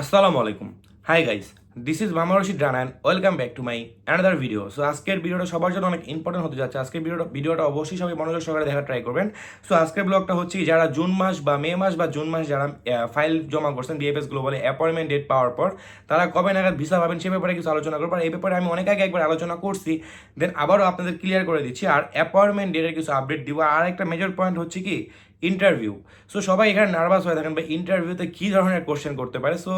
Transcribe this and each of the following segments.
আসসালামু আলাইকুম। High guys this is Mama Rashid and welcome back to my another video so আজকের ভিডিওটা সবার জন্য অনেক ইম্পর্টেন্ট হতে যাচ্ছে। আজকের ভিডিওটা ভিডিওটা অবশ্যই সবাই মনোযোগ সহকারে দেখার ট্রাই করবেন। সো আজকের ব্লগটা হচ্ছে যারা জুন মাস বা মে মাস বা জুন মাস যারা ফাইল জমা করছেন ডিএফএস গ্লোবালে অ্যাপয়েন্টমেন্ট ডেট পাওয়ার পর, তারা কবে নাগাদ ভিসা পাবেন সে ব্যাপারে কিছু আলোচনা করব। আর এই ব্যাপারে আমি অনেক আগে একবার আলোচনা করছি। দেন আবারও আপনাদের ক্লিয়ার করে দিচ্ছি। আর অ্যাপয়েন্টমেন্ট ডেটের কিছু আপডেট দিব। আর একটা মেজর পয়েন্ট হচ্ছে কি ইন্টারভিউ সো সবাই এখানে নার্ভাস হয়ে থাকেন বা ইন্টারভিউতে কী ধরনের কোশ্চেন করতে পারে? সো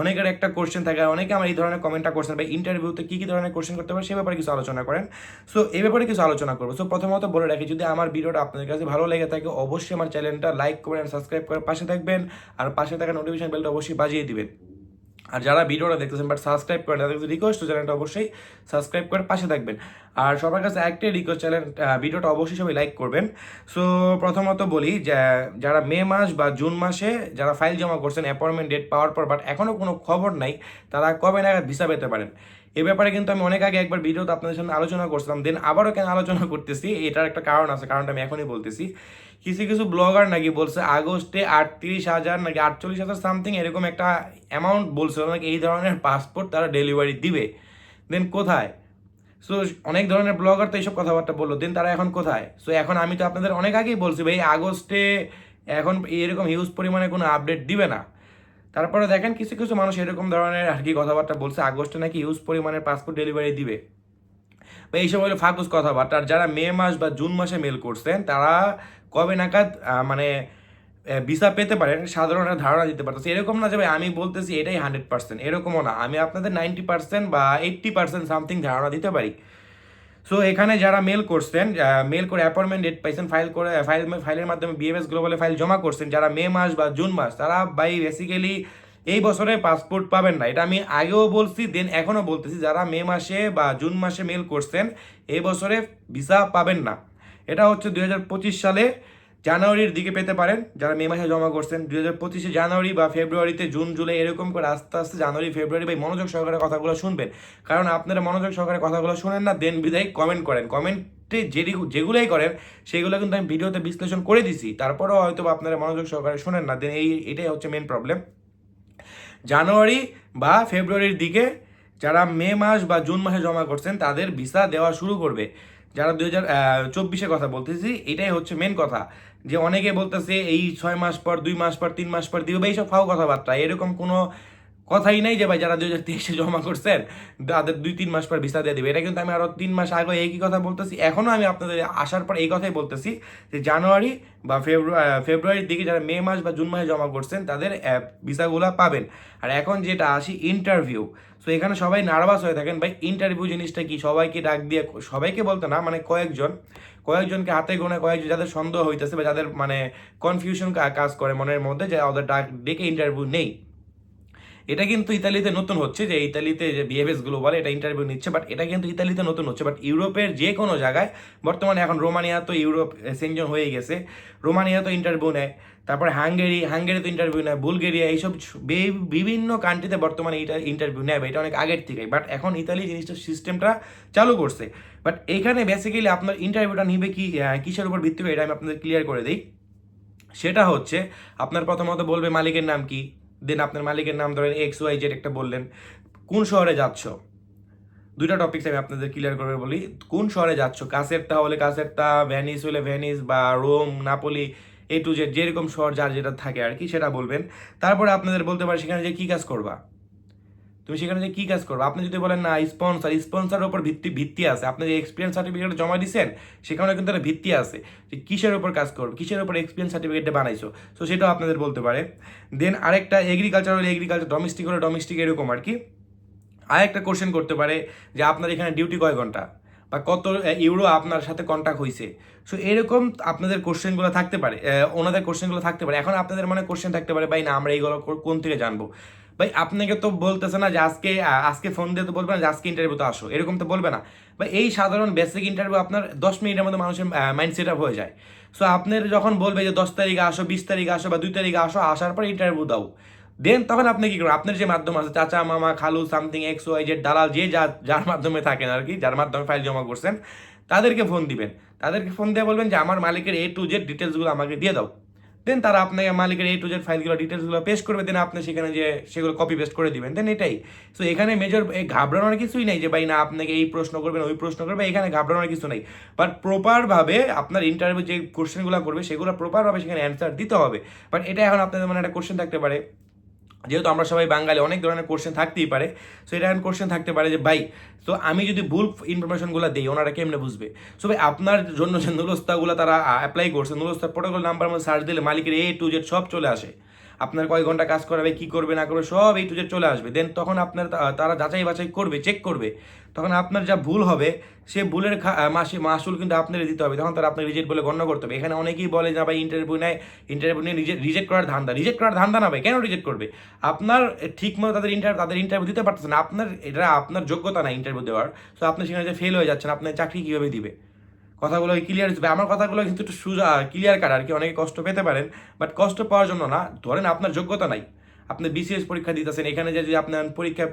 অনেকের একটা কোশ্চেন থাকে অনেকে আমার এই ধরনের কমেন্টটা করছেন বা ইন্টারভিউতে কী কী ধরনের কোশ্চেন করতে পারে, সে ব্যাপারে কিছু আলোচনা করেন। সো এই ব্যাপারে কিছু আলোচনা করব। সো প্রথমত বলে রাখি, যদি আমার ভিডিওটা আপনাদের কাছে ভালো লেগে থাকে, অবশ্যই আমার চ্যানেলটা লাইক করেন সাবস্ক্রাইব করে পাশে থাকবেন, আর পাশে থাকা নোটিফিকেশন বেলটা অবশ্যই বাজিয়ে দিবেন। আর যারা ভিডিওটা দেখতেছেন বাট সাবস্ক্রাইব করেন তাদের কাছে রিকোয়েস্ট চ্যানেলটা অবশ্যই সাবস্ক্রাইব করে পাশে থাকবেন। আর সবার কাছে একটাই রিকোয়েস্ট চ্যানেল ভিডিওটা অবশ্যই সবাই লাইক করবেন। সো প্রথমত বলি যারা মে মাস বা জুন মাসে যারা ফাইল জমা করছেন অ্যাপয়েন্টমেন্ট ডেট পাওয়ার পর বাট এখনও কোনো খবর নাই, তারা কবে নাগাদ ভিসা পেতে পারেন? এ ব্যাপারে কিন্তু আমি অনেক আগে একবার ভিডিওতে আপনাদের সামনে আলোচনা করছিলাম দেন আবারও কেন আলোচনা করতেছি, এটার একটা কারণ আছে, কারণটা আমি এখনই বলতেছি। কিছু কিছু ব্লগার নাকি বলছে, আগস্টে আটত্রিশ হাজার নাকি আটচল্লিশ হাজার সামথিং এরকম একটা অ্যামাউন্ট বলছিল নাকি এই ধরনের পাসপোর্ট তারা ডেলিভারি দিবে। দেন কোথায়? সো অনেক ধরনের ব্লগার তো এইসব কথাবার্তা বলল দেন তারা এখন কোথায়? সো এখন আমি তো আপনাদের অনেক আগেই বলছি, ভাই, আগস্টে এখন এরকম হিউজ পরিমাণে কোনো আপডেট দিবে না। তারপরে দেখেন কিছু কিছু মানুষ এরকম ধরনের আর কি কথাবার্তা বলছে। আগস্টে নাকি ইউজ পরিমাণের পাসপোর্ট ডেলিভারি দিবে। বা এইসব হলো ফাঁকুস কথাবার্তা। আর যারা মে মাস বা জুন মাসে মেল করছেন, তারা কবে নাগাদ মানে ভিসা পেতে পারেন, সাধারণ একটা ধারণা দিতে পারতেছে। এরকম না যে, ভাই, আমি বলতেছি এটাই হান্ড্রেড পার্সেন্ট এরকমও না। আমি আপনাদের নাইনটি পার্সেন্ট বা এইট্টি পার্সেন্ট সামথিং ধারণা দিতে পারি। সো এখানে যারা মেল করছেন মেল করে অ্যাপয়েন্টমেন্ট ডেট পাইছেন ফাইল করে ফাইল ফাইলের মাধ্যমে বিএমএস গ্লোবালে ফাইল জমা করছেন, যারা মে মাস বা জুন মাস, তারা বাই বেসিক্যালি এই বছরে পাসপোর্ট পাবেন না। এটা আমি আগেও বলছি দেন এখনও বলতেছি, যারা মে মাসে বা জুন মাসে মেল করছেন, এই বছরে ভিসা পাবেন না। এটা হচ্ছে দু হাজার পঁচিশ সালে জানুয়ারির দিকে পেতে পারেন। যারা মে মাসে জমা করছেন, দুই হাজার পঁচিশে জানুয়ারি বা ফেব্রুয়ারিতে জুন, জুলাই এরকম করে আস্তে আস্তে জানুয়ারি, ফেব্রুয়ারি বা মনোযোগ সহকারে কথাগুলো শুনবেন। কারণ আপনারা মনোযোগ সহকারে কথাগুলো শুনেন না, দেন বিদায় কমেন্ট করেন। কমেন্টে যেটি যেগুলোই করেন, সেগুলো কিন্তু আমি ভিডিওতে বিশ্লেষণ করে দিছি। তারপরেও হয়তো আপনারা মনোযোগ সহকারে শুনেন না, দেন এই, এটাই হচ্ছে মেন প্রবলেম জানুয়ারি বা ফেব্রুয়ারির দিকে যারা মে মাস বা জুন মাসে জমা করছেন, তাদের ভিসা দেওয়া শুরু করবে। যারা দুই হাজার চব্বিশে কথা বলতেছি, এটাই হচ্ছে মেন কথা। যে অনেকে বলতেছে এই ছয় মাস পর, দুই মাস পর, তিন মাস পর দিবে এইসব ফাও কথাবার্তা। এরকম কোনো কথাই নাই যে ভাই যারা দুই হাজার তেইশে জমা করছেন তাদের দুই তিন মাস পর ভিসা দিয়ে দেবে। এটা কিন্তু আমি আরও তিন মাস আগে একই কথা বলতেছি এখনও আমি আপনাদের আসার পর এই কথাই বলতেছি যে জানুয়ারি বা ফেব্রুয়ারি ফেব্রুয়ারির দিকে যারা মে মাস বা জুন মাসে জমা করছেন, তাদের ভিসাগুলো পাবেন। আর এখন যেটা আসি ইন্টারভিউ সো এখানে সবাই নার্ভাস হয়ে থাকেন, ভাই ইন্টারভিউ জিনিসটা কি? সবাইকে ডাক দিয়ে, সবাইকে বলতে না মানে কয়েকজন, কয়েকজনকে হাতে গোনা, কয়েকজন যাদের সন্দেহ হইতেছে বা যাদের মানে কনফিউশন কাজ করে মনের মধ্যে যে ওদের ডাক ডেকে ইন্টারভিউ নেই। এটা কিন্তু ইতালিতে নতুন হচ্ছে যে ইতালিতে যে বিএফএস গ্লোবাল এটা ইন্টারভিউ নিচ্ছে বাট এটা কিন্তু ইতালিতে নতুন হচ্ছে। বাট ইউরোপের যে কোনো জায়গায়, বর্তমানে এখন রোমানিয়া তো ইউরোপ সেনজন হয়ে গেছে, রোমানিয়া তো ইন্টারভিউ নেয়, তারপরে হাঙ্গেরি হাঙ্গেরি তো ইন্টারভিউ নেয় বুলগেরিয়া এইসব বিভিন্ন কান্ট্রিতে বর্তমানে এটা ইন্টারভিউ নেয় এটা অনেক আগের থেকে বাট এখন ইতালি জিনিসটা সিস্টেমটা চালু করছে। বাট এখানে বেসিক্যালি আপনার ইন্টারভিউটা নিবে কি কিসের উপর ভিত্তি করে এটা আমি আপনাদের ক্লিয়ার করে দিই। সেটা হচ্ছে, আপনার প্রথমত বলবে মালিকের নাম কি? দেন আপনার মালিকের নাম ধরেন এক্স ওয়াই জেড একটা বললেন, কোন শহরে যাচ্ছ? দুইটা টপিকস আমি আপনাদের ক্লিয়ার করে বলি। কোন শহরে যাচ্ছ? কাছেরটা হলে কাছেরটা ভ্যানিস হলে ভ্যানিস বা Rome Napoli A to Z যেরকম শহর যার যেটা থাকে আর কি, সেটা বলবেন। তারপরে আপনাদের বলতে পারে সেখানে যে কী কাজ করবা? তুমি সেখানে যে কী কাজ করবে? আপনি যদি বলেন, না স্পন্সর স্পন্সরের উপর ভিত্তি ভিত্তি আছে। আপনি যে এক্সপিরিয়েন্স সার্টিফিকেট জমা দিচ্ছেন সেখানে কিন্তু একটা ভিত্তি আছে যে কিসের উপর কাজ করবে, কিসের উপর এক্সপিরিয়েন্স সার্টিফিকেটটা বানাইছো। সো সেটাও আপনাদের বলতে পারে। দেন আরেকটা এগ্রিকালচার হলে এগ্রিকালচার ডোমেস্টিক হলে ডোমেস্টিক এরকম আর কি। আরেকটা কোশ্চেন করতে পারে যে আপনার এখানে ডিউটি কয় ঘণ্টা বা কত ইউরো আপনার সাথে কন্ট্যাক্ট হয়েছে সো এরকম আপনাদের কোশ্চেনগুলো থাকতে পারে। ওনাদের কোশ্চেনগুলো থাকতে পারে। এখন আপনাদের মনে কোশ্চেন থাকতে পারে, ভাই, না, আমরা এইগুলো কোন থেকে জানব? ভাই, আপনাকে তো বলতেছে না যে আজকে আজকে ফোন দিয়ে তো বলবে না যে আজকে ইন্টারভিউ তো আসো, এরকম তো বলবে না। ভাই, এই সাধারণ বেসিক ইন্টারভিউ আপনার দশ মিনিটের মধ্যে মানুষের মাইন্ড সেট আপ হয়ে যায়। সো আপনার যখন বলবে যে দশ তারিখে আসো, বিশ তারিখে আসো বা দুই তারিখে আসো, আসার পর ইন্টারভিউ দাও। দেন তখন আপনি কি করবেন? আপনার যে মাধ্যম আছে, চাচা, মামা, খালু সামথিং এক্স ওয়াই যে দালাল, যে যা, যার মাধ্যমে থাকেন আর কি, যার মাধ্যমে ফাইল জমা করছেন, তাদেরকে ফোন দিবেন। তাদেরকে ফোন দিয়ে বলবেন যে, আমার মালিকের এ টু জেড ডিটেলসগুলো আমাকে দিয়ে দাও। দেন তারা আপনাকে মালিকের এই টু জেড ফাইলগুলো ডিটেলসগুলো পেস্ট করবে, দেন আপনি সেখানে যে সেগুলো কপি পেস্ট করে দিবেন, দেন এটাই। সো এখানে মেজর ঘাবড়ানোর কিছুই নেই যে, ভাই, না, আপনাকে এই প্রশ্ন করবেন, ওই প্রশ্ন করবে এখানে ঘাবড়ানোর কিছু নেই। বাট প্রপারভাবে আপনার ইন্টারভিউ যে কোশ্চেনগুলো করবে, সেগুলো প্রপারভাবে সেখানে অ্যান্সার দিতে হবে। বাট এটা এখন আপনাদের মানে একটা কোশ্চেন থাকতে পারে। যেহেতু আমরা সবাই বাঙালি, অনেক ধরনের কোশ্চেন থাকতেই পারে। সো এটা এখন কোশ্চেন থাকতে পারে যে, ভাই, তো আমি যদি ভুল ইনফরমেশনগুলো দিই, ওনারা কেমনে বুঝবে? সো ভাই, আপনার জন্য যে নুরস্তাগুলো তারা অ্যাপ্লাই করছে নুলস্তার প্রোটোকল নাম্বার সার্চ দিলে মালিকের এ টু জেড সব চলে আসে। আপনার কয় ঘণ্টা কাজ করাবে, কি করবে, না করবে, সব এই টু জেড চলে আসবে। দেন তখন আপনার তারা যাচাই বাছাই করবে চেক করবে। তখন আপনার যা ভুল হবে, সে ভুলের মাসে মাসুল কিন্তু আপনার দিতে হবে। তখন তারা আপনার রিজেক্ট বলে গণ্য করতে হবে। এখানে অনেকেই বলে যে ভাই ইন্টারভিউ নেয় ইন্টারভিউ নিয়ে রিজেক্ট করার ধান্দা। রিজেক্ট করার ধান্দা না ভাই, কেন রিজেক্ট করবে? আপনার ঠিক মতো তাদের ইন্টারভিউ তাদের ইন্টারভিউ দিতে পারতেছে না। আপনার, এটা আপনার যোগ্যতা না ইন্টারভিউ দেওয়ার। তো আপনি সেখানে যে ফেল হয়ে যাচ্ছেন আপনার চাকরি কীভাবে দিবে? কথাগুলো ক্লিয়ার হবে আমার কথাগুলো কিন্তু একটু সুজা ক্লিয়ার কাট আর কি, অনেকে কষ্ট পেতে পারেন বাট কষ্ট পাওয়ার জন্য না, ধরেন আপনার যোগ্যতা নাই। আপনি বিসিএস পরীক্ষা দিতেছেন, এখানে যে যদি আপনার পরীক্ষা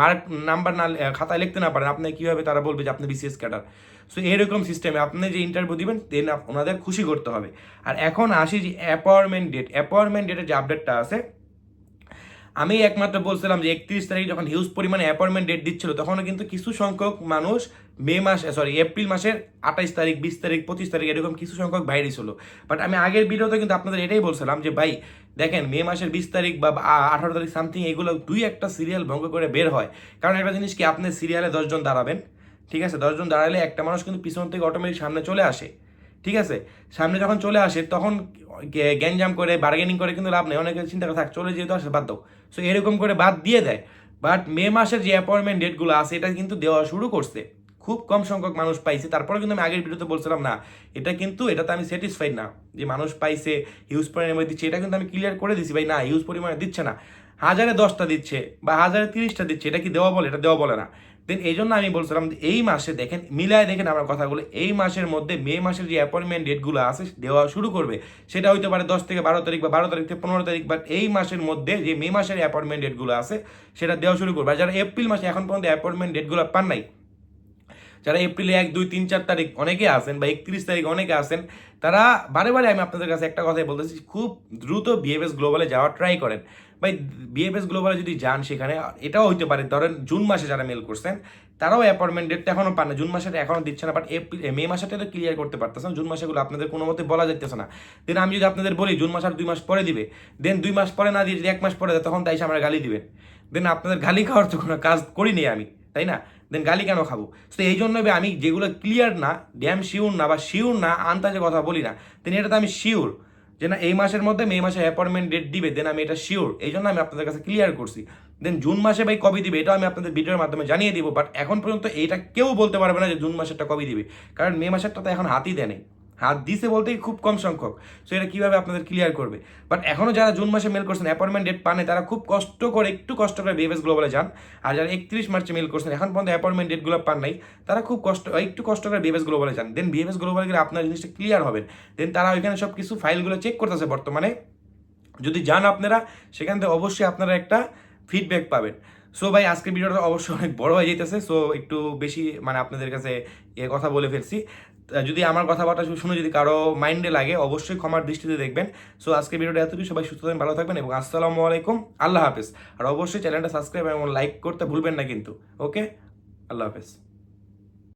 মার্ক নাম্বার না খাতায় লিখতে না পারেন, আপনি কীভাবে তারা বলবে যে আপনি বিসিএস ক্যাডার সো এরকম সিস্টেমে আপনি যে ইন্টারভিউ দিবেন দেন ওনাদের খুশি করতে হবে। আর এখন আসি যে অ্যাপয়েন্টমেন্ট ডেট অ্যাপয়েন্টমেন্ট ডেটের যে আপডেটটা আছে আমি একমাত্র বলছিলাম যে একত্রিশ তারিখ যখন হিউজ পরিমাণে অ্যাপয়েন্টমেন্ট ডেট দিচ্ছিল, তখনও কিন্তু কিছু সংখ্যক মানুষ মে মাস সরি এপ্রিল মাসের আঠাইশ তারিখ, বিশ তারিখ, পঁচিশ তারিখ এরকম কিছু সংখ্যক বাইরে ছিল। বাট আমি আগের ভিডিওতে কিন্তু আপনাদের এটাই বলছিলাম যে, ভাই, দেখেন, মে মাসের বিশ তারিখ বা আঠারো তারিখ সামথিং এগুলো দুই একটা সিরিয়াল ভঙ্গ করে বের হয়। কারণ একটা জিনিস কি, আপনি সিরিয়ালে দশজন দাঁড়াবেন, ঠিক আছে? দশজন দাঁড়ালে একটা মানুষ কিন্তু পিছন থেকে অটোমেটিক সামনে চলে আসে, ঠিক আছে? সামনে যখন চলে আসে, তখন গ্যাঞ্জাম করে বার্গেনিং করে কিন্তু লাভ নেই। অনেকে চিন্তা করে থাক, চলে যেহেতু আসে, বাদ দাও। সো এরকম করে বাদ দিয়ে দেয়। বাট মে মাসের যে অ্যাপয়েন্টমেন্ট ডেটগুলো আছে, এটা কিন্তু দেওয়া শুরু করছে। খুব কম সংখ্যক মানুষ পাইছে। তারপরে কিন্তু আমি আগের ভিডিওতে বলছিলাম, না, এটা কিন্তু, এটাতে আমি স্যাটিসফাইড না। যে মানুষ পাইছে হিউজ পরিমাণে দিচ্ছে, এটা কিন্তু আমি ক্লিয়ার করে দিছি, ভাই, না হিউজ পরিমাণে দিচ্ছে না। হাজারে দশটা দিচ্ছে বা হাজারে তিরিশটা দিচ্ছে, এটা কি দেওয়া বলে? এটা দেওয়া বলে না। দেন এই জন্য আমি বলছিলাম এই মাসে দেখেন, মিলায় দেখেন আমার কথাগুলো, এই মাসের মধ্যে মে মাসের যে অ্যাপয়েন্টমেন্ট ডেটগুলো আছে, দেওয়া শুরু করবে, সেটা হইতে পারে দশ থেকে বারো তারিখ বা বারো তারিখ থেকে পনেরো তারিখ বাট এই মাসের মধ্যে যে মে মাসের অ্যাপয়েন্টমেন্ট ডেটগুলো আছে, সেটা দেওয়া শুরু করবে। আর যারা এপ্রিল মাসে এখন পর্যন্ত অ্যাপয়েন্টমেন্ট ডেটগুলো পান নাই, যারা এপ্রিলে এক, দুই, তিন, চার তারিখ অনেকে আসেন বা একত্রিশ তারিখ অনেকে আসেন তারা বারে বারে আমি আপনাদের কাছে একটা কথাই বলতেছি, খুব দ্রুত বিএফএস গ্লোবালে যাওয়ার ট্রাই করেন। ভাই বিএফএস গ্লোবালে যদি যান সেখানে, এটাও হইতে পারে, ধরেন জুন মাসে যারা মেল করছেন, তারাও অ্যাপয়েন্টমেন্ট ডেটটা এখনও পান না, জুন মাসেটা এখনও দিচ্ছে না বাট মে মাসেটা তো ক্লিয়ার করতে পারতেছেন, জুন মাসেগুলো আপনাদের কোনো মতে বলা যাইতেছে না। দেন আমি যদি আপনাদের বলি, জুন মাস আর দুই মাস পরে দিবে দেন দুই মাস পরে না দিয়ে যদি এক মাস পরে দেয়, তখন তাই এসে আমরা গালি দিবেন। দেন আপনাদের গালি খাওয়ার তো কোনো কাজ করিনি আমি, তাই না? দেন গালি কেন খাব? তো এই জন্য আমি যেগুলো ক্লিয়ার না ড্যাম শিওর না বা শিওর না আন্তাজে কথা বলি না দেন এটা তো আমি শিওর যে না, এই মাসের মধ্যে মে মাসে অ্যাপয়েন্টমেন্ট ডেট দিবে দেন আমি এটা শিওর এই জন্য আমি আপনাদের কাছে ক্লিয়ার করছি। দেন জুন মাসে ভাই কবে দিবে, এটাও আমি আপনাদের ভিডিওর মাধ্যমে জানিয়ে দিব বাট এখন পর্যন্ত এইটা কেউ বলতে পারবে না যে জুন মাসেরটা কবে দিবে, কারণ মে মাসেরটা তো এখন হাতই দেয় হাত দিছে বলতেই খুব কম সংখ্যক। সো এটা কীভাবে আপনাদের ক্লিয়ার করবে? বাট এখনও যারা জুন মাসে মেল করছেন অ্যাপয়েন্টমেন্ট ডেট পানে তারা খুব কষ্ট করে, একটু কষ্ট করে বিএফএস গ্লোবালে যান। আর যারা একত্রিশ মার্চে মেল করছেন, এখন পর্যন্ত অ্যাপয়েন্টমেন্ট ডেটগুলো পান নাই, তারা খুব কষ্ট, একটু কষ্ট করে বিএফএস গ্লোবালে যান। দেন বিএফএস গ্লোবালে গেলে আপনার জিনিসটা ক্লিয়ার হবেন দেন তারা ওইখানে সব কিছু ফাইলগুলো চেক করতেছে বর্তমানে। যদি যান আপনারা, সেখান থেকে অবশ্যই আপনারা একটা ফিডব্যাক পাবেন। সো ভাই, আজকের ভিডিওটা অবশ্যই অনেক বড় হয়ে যেতেছে সো একটু বেশি মানে আপনাদের কাছে এ কথা বলে ফেলছি। যদি আমার কথাবার্তা শুনে যদি কারও মাইন্ডে লাগে, অবশ্যই ক্ষমার দৃষ্টিতে দেখবেন। সো আজকে ভিডিওটা এতটুকু সবাই সুস্থ থাকবেন, ভালো থাকবেন এবং আসসালামু আলাইকুম। আল্লাহ হাফেজ। আর অবশ্যই চ্যানেলটা সাবস্ক্রাইব এবং লাইক করতে ভুলবেন না কিন্তু। ওকে আল্লাহ হাফেজ।